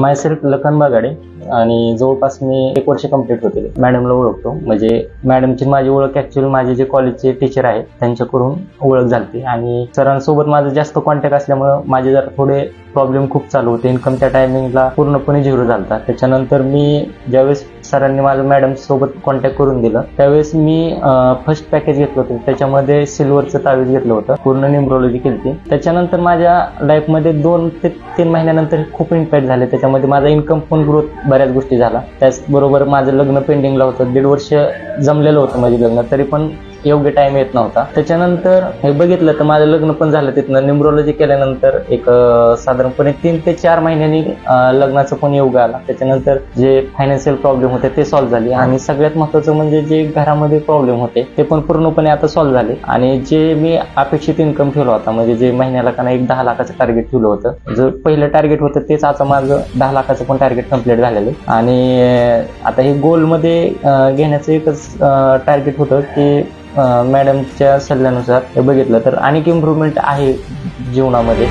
Myself Lakhan बागाडे आणि जवळपास मी एक वर्ष कंप्लीट होते. मॅडमला ओळखतो. म्हणजे मॅडमची माझी ओळख ऍक्च्युअली माझे जे कॉलेजचे टीचर आहेत त्यांच्याकडून ओळख झाली आणि सरांसोबत माझं जास्त कॉन्टॅक्ट असल्यामुळं माझे जरा थोडे प्रॉब्लेम खूप चालू होते. इन्कमच्या टायमिंगला पूर्णपणे झिरो झालता. त्याच्यानंतर मी ज्यावेळेस सरांनी माझं मॅडम सोबत कॉन्टॅक्ट करून दिलं. त्यावेळेस मी फर्स्ट पॅकेज घेतलं होतं. त्याच्यामध्ये सिल्वरचं तावीज घेतलं होतं. पूर्ण न्यूमरोलॉजी केली त्याच्यानंतर माझ्या लाईफमध्ये दोन ते तीन महिन्यानंतर खूप इम्पॅक्ट झाले. त्याच्यामध्ये माझा इन्कम पण ग्रोथ बऱ्याच गोष्टी झाला. त्याचबरोबर माझं लग्न पेंडिंगला होतं. दीड वर्ष जमलेलं होतं माझे लग्न. तरी पण योग्य टाइम येत नव्हता. त्याच्यानंतर हे बघितलं तर माझं लग्न पण झालं तिथनं. न्युमरोलॉजी केल्यानंतर एक साधारणपणे तीन ते चार महिन्यांनी लग्नाचा लग्नाचं पण योग आला. त्याच्यानंतर जे फायनान्शियल प्रॉब्लेम होते ते सॉल्व्ह झाले. आणि सगळ्यात महत्त्वाचं म्हणजे जे घरामध्ये प्रॉब्लेम होते ते पण पूर्णपणे आता सॉल्व्ह झाले. आणि जे मी अपेक्षित इन्कम ठेवला होता म्हणजे जे महिन्याला का नाही एक दहा लाखाचं टार्गेट ठेवलं होतं. जो पहिलं टार्गेट होतं तेच आता माझं दहा लाखाचं पण टार्गेट कंप्लीट झालेलं आहे. आणि आता हे गोलमध्ये घेण्याचं एकच टार्गेट होतं की मॅडमच्या सल्ल्यानुसार हे बघितलं तर अनेक इम्प्रूव्हमेंट आहे जीवनामध्ये.